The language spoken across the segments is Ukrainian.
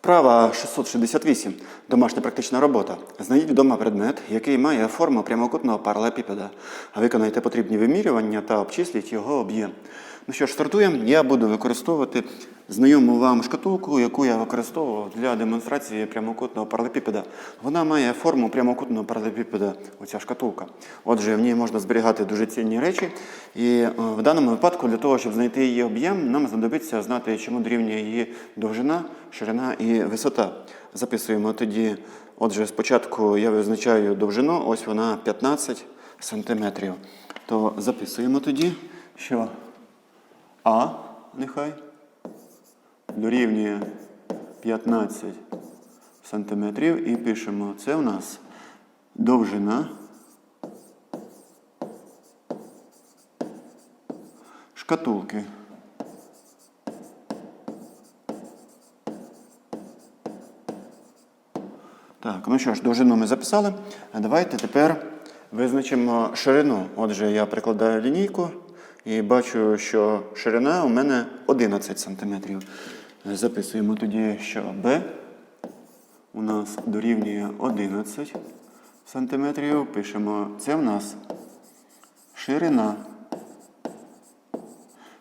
Вправа 668. Домашня практична робота. Знайдіть вдома предмет, який має форму прямокутного паралепіпеда. Виконайте потрібні вимірювання та обчисліть його об'єм. Ну що ж, стартуємо. Я буду використовувати знайому вам шкатулку, яку я використовував для демонстрації прямокутного паралепіпеда. Вона має форму прямокутного паралепіпеда, оця шкатулка. Отже, в ній можна зберігати дуже цінні речі. І е, в даному випадку, для того, щоб знайти її об'єм, нам знадобиться знати, чому дорівнює її довжина, ширина і висота. Записуємо тоді. Отже, спочатку я визначаю довжину, ось вона 15 сантиметрів. То записуємо тоді, що А нехай дорівнює 15 сантиметрів і пишемо, це у нас довжина шкатулки. Так, ну що ж, довжину ми записали. А давайте тепер визначимо ширину. Отже, я прикладаю лінійку і бачу, що ширина у мене 11 см. Записуємо тоді, що B у нас дорівнює 11 см. Пишемо, це в нас ширина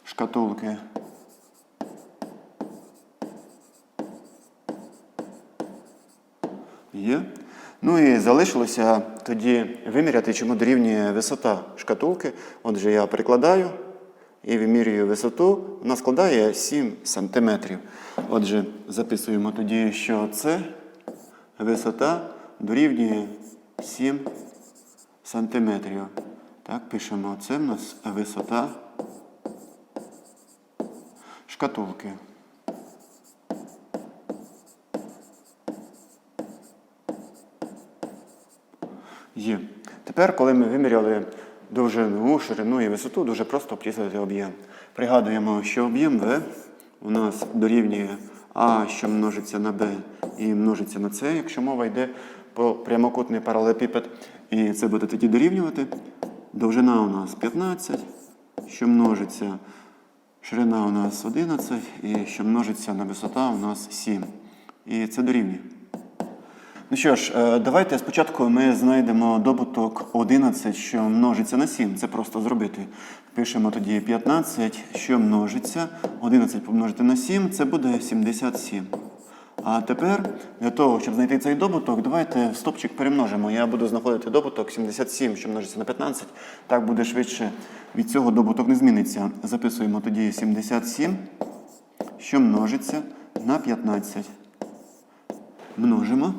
шкатулки. Є. Ну і залишилося тоді виміряти, чому дорівнює висота шкатулки. Отже, я прикладаю і вимірюю висоту. Вона складає 7 см. Отже, записуємо тоді, що це висота дорівнює 7 см. Так, пишемо, це в нас висота шкатулки. Є. Тепер, коли ми виміряли довжину, ширину і висоту, дуже просто обчислити об'єм. Пригадуємо, що об'єм В у нас дорівнює А, що множиться на Б і множиться на С, якщо мова йде про прямокутний паралелепіпед. І це буде тоді дорівнювати. Довжина у нас 15, що множиться, ширина у нас 11, і що множиться на висота у нас 7. І це дорівнює. Ну що ж, е, давайте спочатку ми знайдемо добуток 11, що множиться на 7. Це просто зробити. Пишемо тоді 15, що множиться. 11 помножити на 7, це буде 77. А тепер для того, щоб знайти цей добуток, давайте стопчик перемножимо. Я буду знаходити добуток 77, що множиться на 15. Так буде швидше. Від цього добуток не зміниться. Записуємо тоді 77, що множиться на 15. Множимо.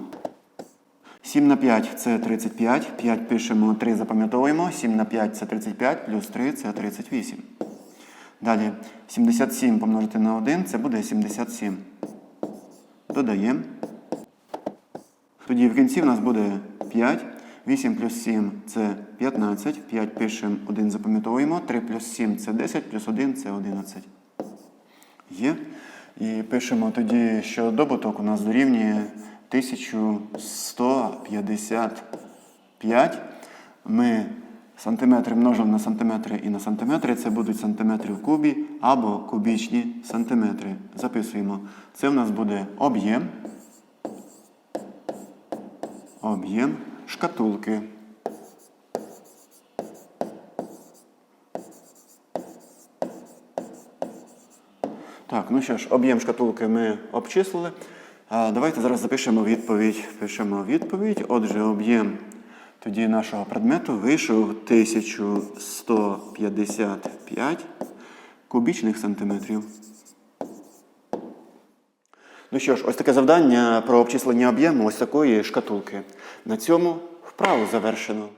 7 на 5 це 35. 5 пишемо, 3 запам'ятовуємо. 7 на 5 це 35, плюс 3 це 38. Далі 77 помножити на 1 це буде 77. Додаємо. Тоді в кінці в нас буде 5. 8 плюс 7 це 15. 5 пишемо, 1 запам'ятовуємо. 3 плюс 7 це 10, плюс 1 це 11. Є. І пишемо тоді, що добуток у нас дорівнює 1155. Ми сантиметри множимо на сантиметри і на сантиметри. Це будуть сантиметри в кубі або кубічні сантиметри. Записуємо. Це в нас буде об'єм. Об'єм шкатулки. Так, ну що ж, об'єм шкатулки ми обчислили. Давайте зараз запишемо відповідь. Пишемо відповідь. Отже, об'єм тоді нашого предмету вийшов 1155 кубічних сантиметрів. Ну що ж, ось таке завдання про обчислення об'єму ось такої шкатулки. На цьому вправу завершено.